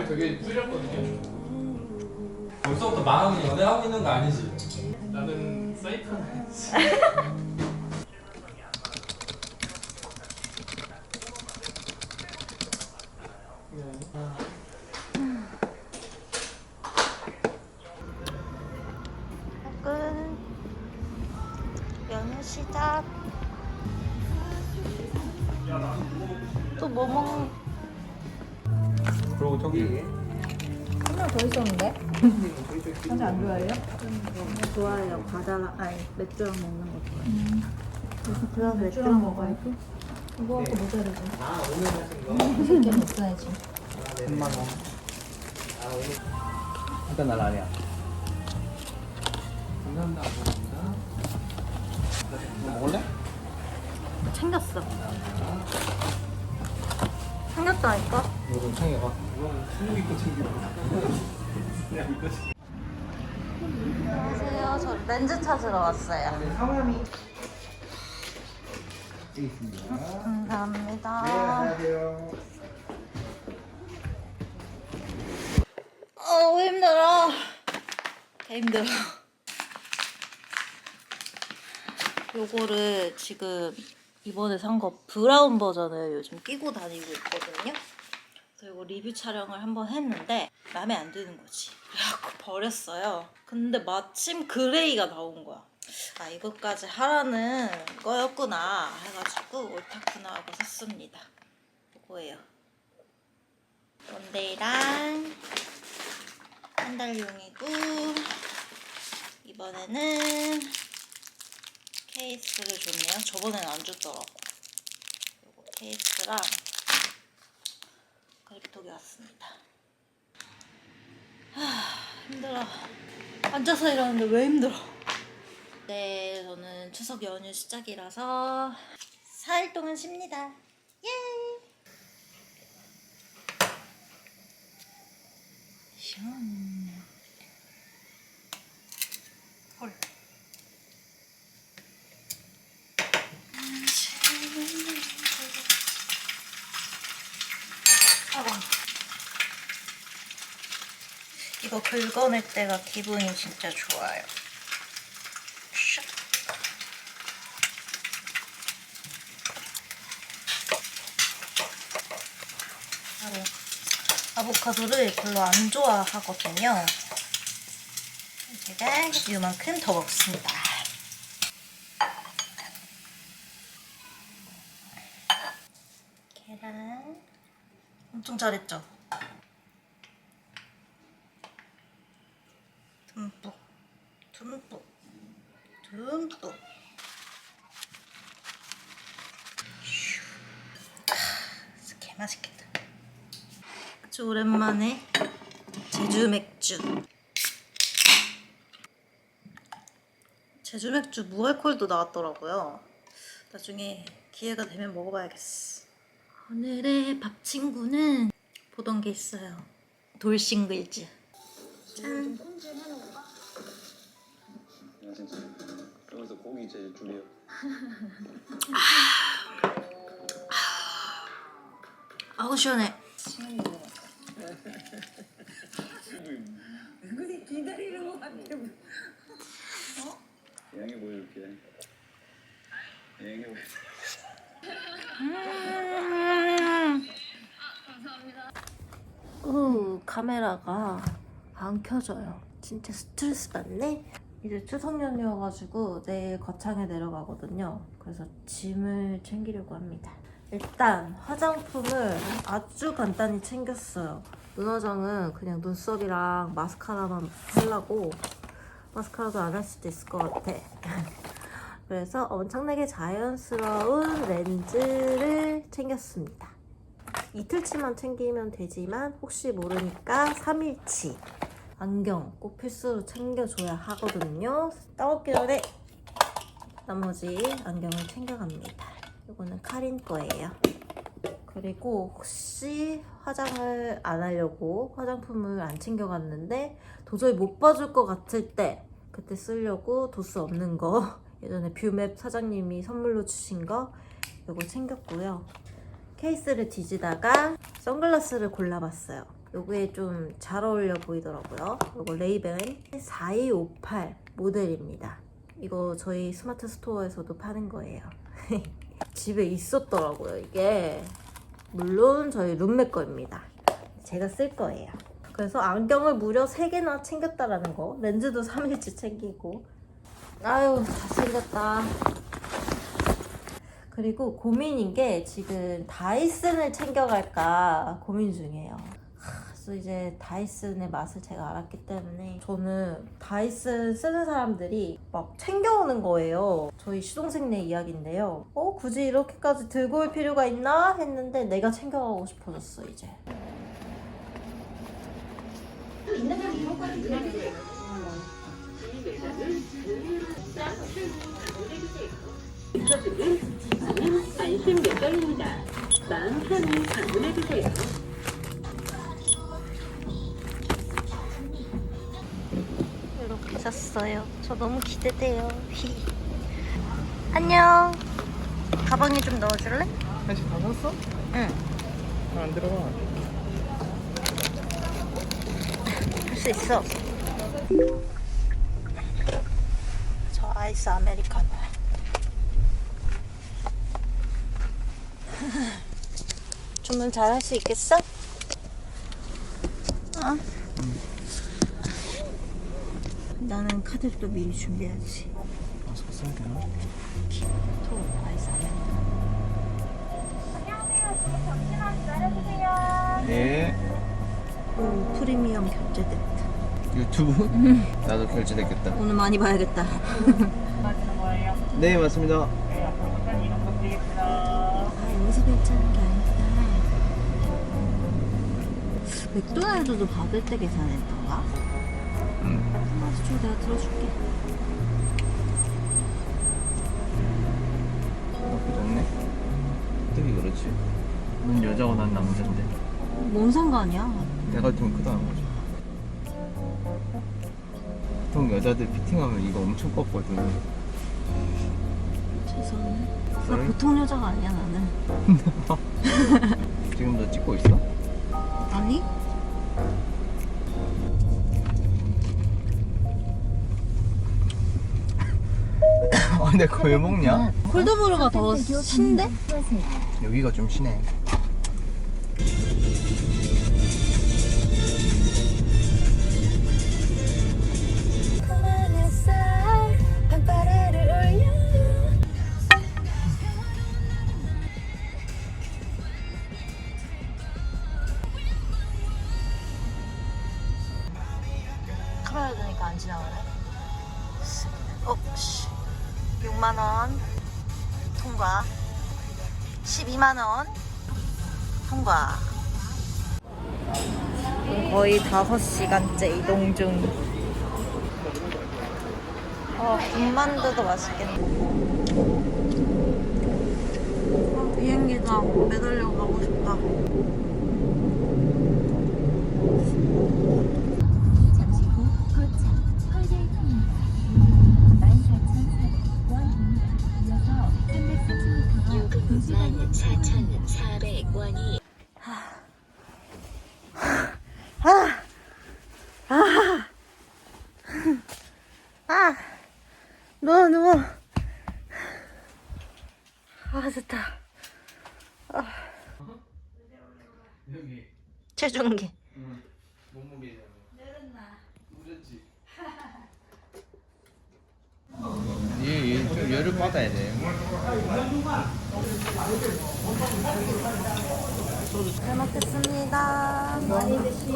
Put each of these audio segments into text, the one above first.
아. 감량을 되게 줄였거든요. 벌써부터 마음이 연애하고 있는 거 아니지? 나는 사이트 하나 맥주랑 먹는 거 좋아해요. 그럼 맥주랑 먹어야지. 이거 갖고 모자르지. 아, 오늘 하신 거? 새끼 먹어야지. 3만 원. 일단 날 아니야. 감사합니다. 감사합니다. 너 먹을래? 챙겼어. 챙겼다니까? 이거 좀 챙겨봐. 스무 입고 챙기고. 그냥 이거 안녕하세요. 저 렌즈 찾으러 왔어요. 성함이 감사합니다. 안녕하세요. 어우 힘들어. 개 힘들어. 요거를 지금 이번에 산 거 브라운 버전을 요즘 끼고 다니고 있거든요. 이거 리뷰 촬영을 한번 했는데 마음에 안 드는 거지. 그래갖고 버렸어요. 근데 마침 그레이가 나온 거야. 아 이것까지 하라는 거였구나 해가지고 옳다구나 하고 샀습니다. 이거예요. 원데이랑 한 달용이고 이번에는 케이스를 줬네요. 저번에는 안 줬더라고. 요거 케이스랑 그립톡이 왔습니다. 하, 힘들어. 앉아서 일하는데 왜 힘들어? 네, 저는 추석 연휴 시작이라서 4일 동안 쉽니다. 예! 슝. 헐. 아고. 이거 긁어낼 때가 기분이 진짜 좋아요. 슉. 바로 아보카도를 별로 안 좋아하거든요. 제가 이만큼 더 먹습니다. 계란 엄청 잘했죠? 듬뿍 듬뿍 듬뿍 슈. 아, 개맛있겠다 아주 오랜만에 제주 맥주. 제주 맥주 무알콜도 나왔더라고요. 나중에 기회가 되면 먹어봐야겠어. 오늘의 밥 친구는 보던 게 있어요. 돌싱글즈. 짠. 여기서 고기 제일 줄이요. 아우 시원해 양해 보여줄게 양해 보여 음. 우 카메라가 안 켜져요. 진짜 스트레스 받네. 이제 추석 연휴여가지고 내일 거창에 내려가거든요. 그래서 짐을 챙기려고 합니다. 일단 화장품을 아주 간단히 챙겼어요. 눈화장은 그냥 눈썹이랑 마스카라만 하려고 마스카라도 안 할 수도 있을 것 같아. 그래서 엄청나게 자연스러운 렌즈를 챙겼습니다. 이틀치만 챙기면 되지만 혹시 모르니까 3일치 안경 꼭 필수로 챙겨줘야 하거든요. 따먹기 전에 나머지 안경을 챙겨갑니다. 이거는 카린 거예요. 그리고 혹시 화장을 안 하려고 화장품을 안 챙겨갔는데 도저히 못 봐줄 것 같을 때 그때 쓰려고 도수 없는 거 예전에 뷰맵 사장님이 선물로 주신 거 이거 챙겼고요. 케이스를 뒤지다가 선글라스를 골라봤어요. 요거에 좀잘 어울려 보이더라고요. 요거 레이벤 4258 모델입니다. 이거 저희 스마트 스토어에서도 파는 거예요. 집에 있었더라고요, 이게. 물론 저희 룸메 거입니다. 제가 쓸 거예요. 그래서 안경을 무려 3개나 챙겼다라는 거. 렌즈도 3일치 챙기고. 아유, 잘생겼다. 그리고 고민인 게 지금 다이슨을 챙겨갈까 고민 중이에요. 하, 그래서 이제 다이슨의 맛을 제가 알았기 때문에 저는 다이슨 쓰는 사람들이 막 챙겨오는 거예요. 저희 시동생네 이야기인데요. 어 굳이 이렇게까지 들고 올 필요가 있나 했는데 내가 챙겨가고 싶어졌어 이제. 안심 몇달입니다. 마음 편히 방문해주세요. 샀어요. 저 너무 기대돼요. 휘. 안녕. 가방에 좀 넣어줄래? 한식 다 샀어? 응. 안 들어가. 할 수 있어. 저 아이스 아메리카노. 주문 잘 할 수 있겠어? 어? 나는 카드도 미리 준비해야지. 마스크 써야 되나? 또 아이스 아메리카노. 네. 오, 프리미엄 결제됐다. 유튜브? 나도 결제됐겠다. 오늘 많이 봐야겠다. 네, 맞습니다. 아, 여기서 결제하는 게 아니다. 맥도날드도 받을 때 계산했던가? 응. 줘, 내가 들어줄게. 나쁘지 않네. 어떻게 그렇지? 넌 여자고 난 남자인데. 뭔 상관이야? 내가 좀 크다는 거지. 보통 여자들 피팅하면 이거 엄청 꺾거든. 죄송해. 나 그래? 보통 여자가 아니야, 나는. 지금 너 찍고 있어? 아니? 근데 그거 왜 먹냐? 콜드브루가 더 신데? 여기가 좀 심해. 6시간째 이동 중. 어, 군만두도 맛있겠네. 어, 비행기다. 매달려 가고 싶다. 내렸지. 얘, 얘좀 열을 받아야 돼. 잘 먹겠습니다. 많이 드시.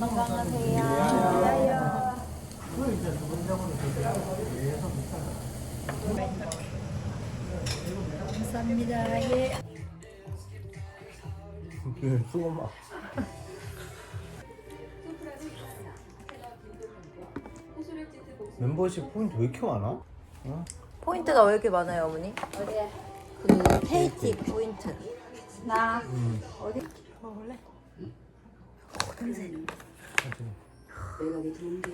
건강하세요. 감사합니다. 예. 수고마. 멤버십 포인트 왜 이렇게 많아? 포인트가 왜 이렇게 많아요, 어머니? 그 페이티 포인트. 나 어디 먹을래? 외곽에 들어오는 게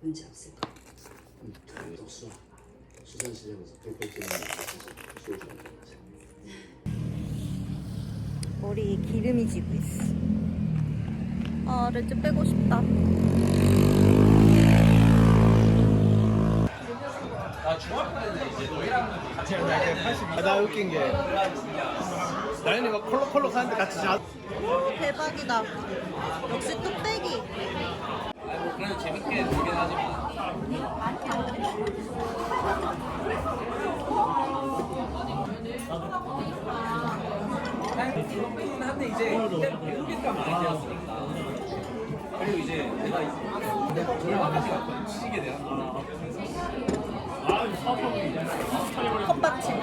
문제 없을 거야. 수산시장에서 팽팽 머리에 기름이 지고 있어. 아, 렌즈 빼고 싶다. 아, 나 웃긴 게 나연이가 콜록콜록 하는데 같이 자. 대박이다. 역시 뚝배기. 그래도 재밌게 놀긴 하지만. 그렇긴 한데 이제 외국인과 많이 되었으니까. 그리고 이제 내가 내가 돌아가니까 치게 돼요. 컵받침.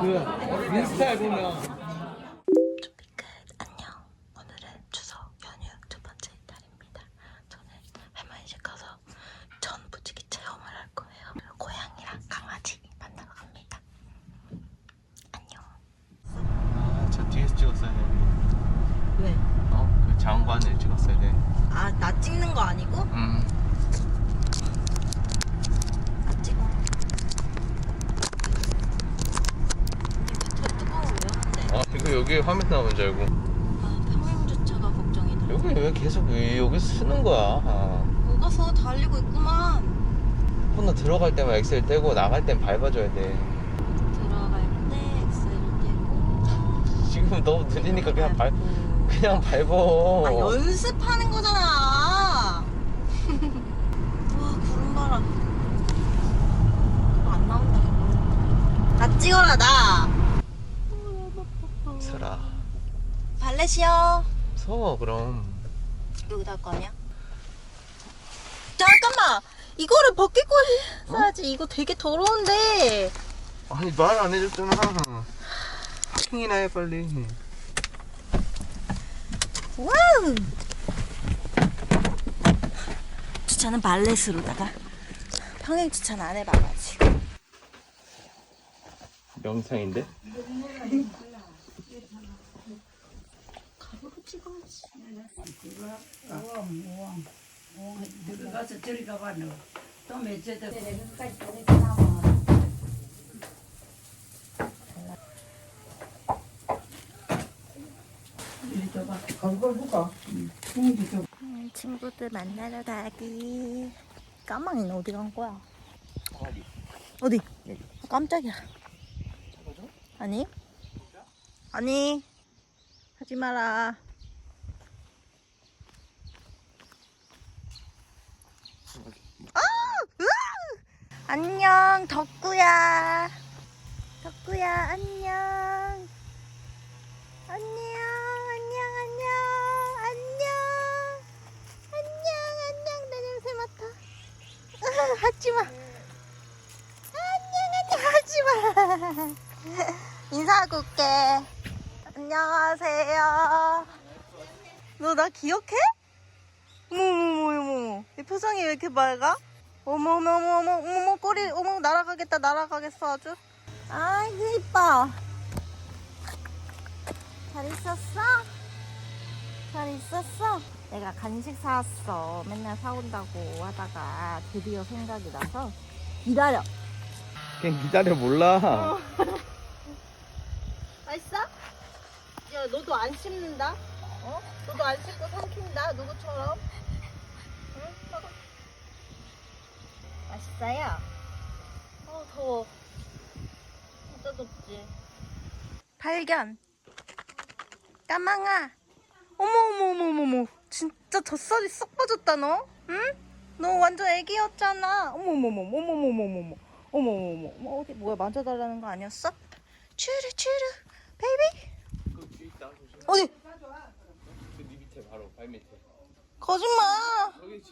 그 인스타에 보면 준비 끝. 안녕. 오늘은 추석 연휴 두 번째 날입니다. 저는 할머니 집 가서 전 부치기 체험을 할 거예요. 그리고 고양이랑 강아지 만나러 갑니다. 안녕. 아, 저 뒤에서 찍었어야 돼. 왜? 어? 그 장관을 찍었어야 돼. 아, 나 찍는 거 아니고? 음. 나 찍어. 더 뜨거워 왜 하는데? 아, 이거 여기 화면 나오는 줄 알고. 아, 평행주차가 걱정이다. 여기 왜 계속 왜 여기 쓰는 거야? 아. 뭐가서 달리고 있구만. 코너 들어갈 때만 엑셀 떼고 나갈 땐 밟아줘야 돼. 들어갈 때 엑셀을 떼고. 지금 너무 느리니까 그냥 밟. 그냥 밟어. 아 연습하는 거잖아. 와 구름 봐라. 이거 안 나온다. 나 찍어라 나. 서라. 발렛이요. 서워 그럼. 여기다 할거 아니야? 잠깐만. 이거를 벗기고 써야지. 이거 되게 더러운데. 아니 말 안 해줬잖아. 파킹이나 해 빨리. 와우. 주차는 발렛으로다가 평행 주차는 안 해봐가지고. 영상인데? 가 친구들 만나러 가기. 까망이는 어디 간 거야? 어디? 깜짝이야. 아니? 아니. 하지 마라. 안녕, 덕구야. 덕구야, 안녕. 안녕, 안녕, 안녕, 안녕. 안녕, 안녕, 내 냄새 맡아. 으, 하지 마. 안녕, 안녕, 하지 마. 인사하고 올게. 안녕하세요. 너 나 기억해? 어머머머머머. 이 표정이 왜 이렇게 맑아? 어머머머머, 어머머, 꼬리, 어머, 날아가겠다, 날아가겠어, 아주. 아이고, 이뻐. 잘 있었어? 잘 있었어? 내가 간식 사왔어. 맨날 사온다고 하다가 드디어 생각이 나서 기다려. 그냥 기다려 몰라. 맛있어? 야, 너도 안 씹는다? 어? 너도 안 씹고 삼킨다? 누구처럼? 맛있어요? 어 더워 진짜 덥지 발견 까망아 어머어머어머어머 진짜 젖살이 쏙 빠졌다 너 응? 너 완전 애기였잖아 어머어머어머어머어머어머 어머어머 어머 어디 뭐야 만져달라는 거 아니었어? 추르 추르 베이비 어디? 그 밑에 바로 발 밑에 거짓말 여기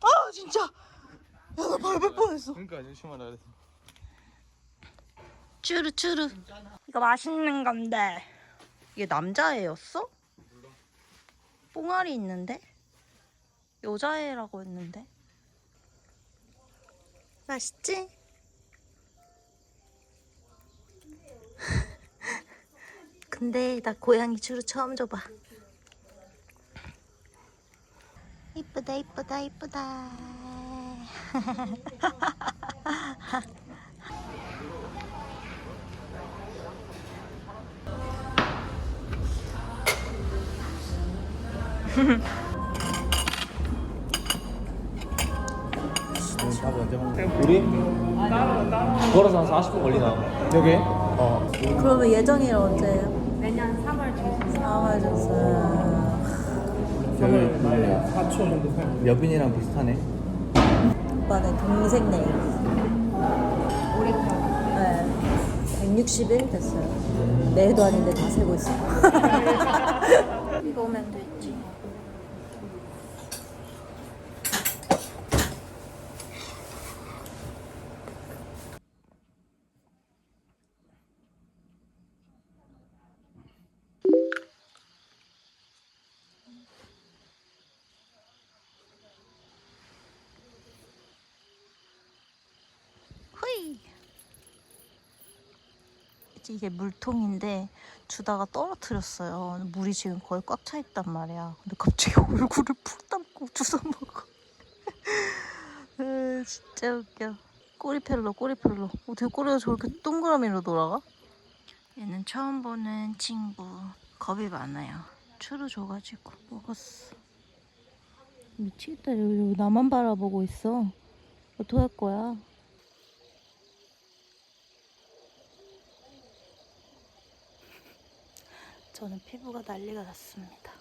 아 진짜. 야나 밟을 뻔했어 그러니까 조심하라 그랬어. 쭈르 쭈르 이거 맛있는 건데 이게 남자애였어? 뽕알이 있는데? 여자애라고 했는데 맛있지? 근데 나 고양이 쭈르 처음 줘봐 이쁘다 이쁘다 이쁘다 우리? 걸어서 한 40분 걸리나? 여기? 어. 그러면 예정일 언제예요? 내년 3월 중순 3월 중순 저기 4초 정도 살. 여빈이랑 비슷하네. 오빠는 동생 네일 네161 됐어요. 매도 아닌데 다 세고 있어. 이거 오면 됐지 후이 이게 물통인데 주다가 떨어뜨렸어요. 물이 지금 거의 꽉 차 있단 말이야. 근데 갑자기 얼굴을 푹 담고 주워 먹어. 으, 진짜 웃겨. 꼬리펠로 꼬리펠로. 어떻게 꼬리가 저렇게 동그라미로 돌아가? 얘는 처음 보는 친구. 겁이 많아요. 추루 줘가지고 먹었어. 미치겠다. 여기, 나만 바라보고 있어. 어떡할 거야? 저는 피부가 난리가 났습니다.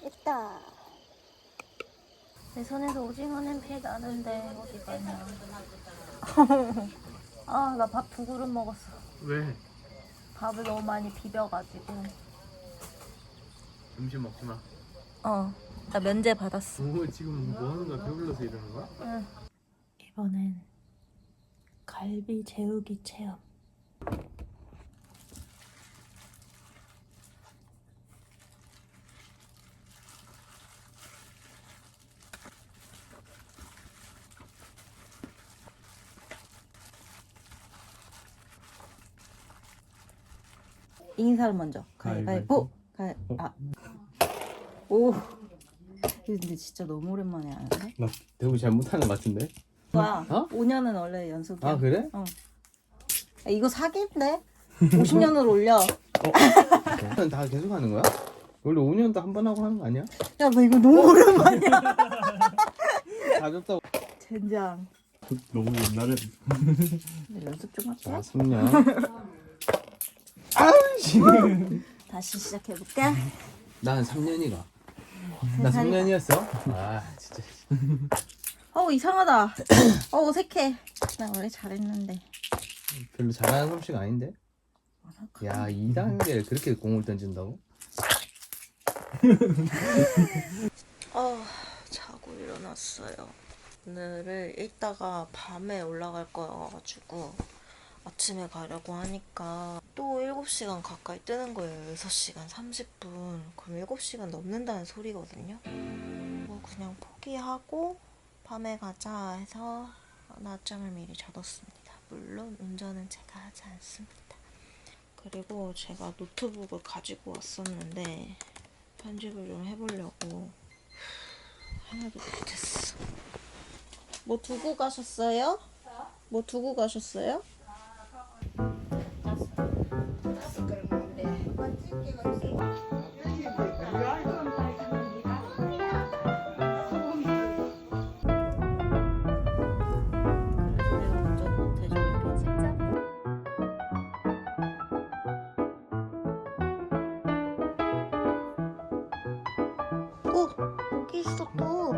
됐다. 내 손에서 오징어 냄새 나는데 어디 가냐. 아, 나 밥 두 그릇 먹었어. 왜? 밥을 너무 많이 비벼가지고. 점심 먹지 마. 어, 나 면제 받았어. 오 지금 뭐 하는 거야? 배불러서 이러는 거야? 이번엔 갈비 재우기 체험. 인사를 먼저. 가위바위보. 가위. 아. 오. 근데 진짜 너무 오랜만에 하는데. 나 대우 잘 못하는 거 같은데? 뭐야? 어? 5년은 원래 연속이야. 아 그래? 아, 이거 사기인데? 50년을 올려. 어? 다 계속 하는 거야? 원래 5년도 한 번 하고 하는 거 아니야? 야, 너 이거 너무 오랜만이야. 다 줬다고. 젠장. 너무 옛날에. 근데 연습 좀 할게. 아 3년. 아우씨. 다시 시작해볼까? 난 3년이가. 나 3년이었어? 아 진짜. 어 이상하다. 어 어색해. 나 원래 잘했는데. 별로 잘하는 솜씨가 아닌데? 야 2단계를 그렇게 공을 던진다고? 어 자고 일어났어요. 오늘을 읽다가 밤에 올라갈 거여가지고 아침에 가려고 하니까 또 7시간 가까이 뜨는 거예요. 6시간 30분. 그럼 7시간 넘는다는 소리거든요. 뭐 그냥 포기하고 밤에 가자 해서 낮잠을 미리 자뒀습니다. 물론 운전은 제가 하지 않습니다. 그리고 제가 노트북을 가지고 왔었는데 편집을 좀 해보려고 하나도 못했어. 뭐 두고 가셨어요? 뭐 두고 가셨어요? 진짜? 어, 여기 있어 또.